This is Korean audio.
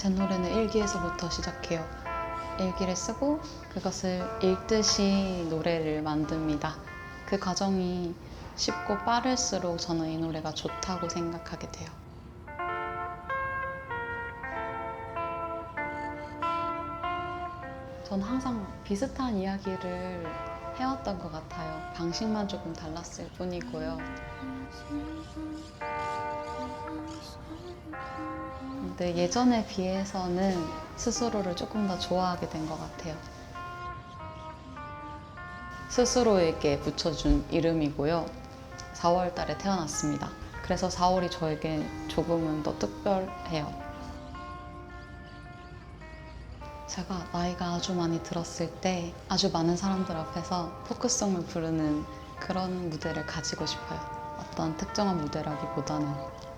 제 노래는 일기에서부터 시작해요. 일기를 쓰고 그것을 읽듯이 노래를 만듭니다. 그 과정이 쉽고 빠를수록 저는 이 노래가 좋다고 생각하게 돼요. 전 항상 비슷한 이야기를 해왔던 것 같아요. 방식만 조금 달랐을 뿐이고요. 근데 예전에 비해서는 스스로를 조금 더 좋아하게 된 것 같아요. 스스로에게 붙여준 이름이고요. 4월 달에 태어났습니다. 그래서 4월이 저에게 조금은 더 특별해요. 제가 나이가 아주 많이 들었을 때 아주 많은 사람들 앞에서 포크송을 부르는 그런 무대를 가지고 싶어요. 어떤 특정한 무대라기보다는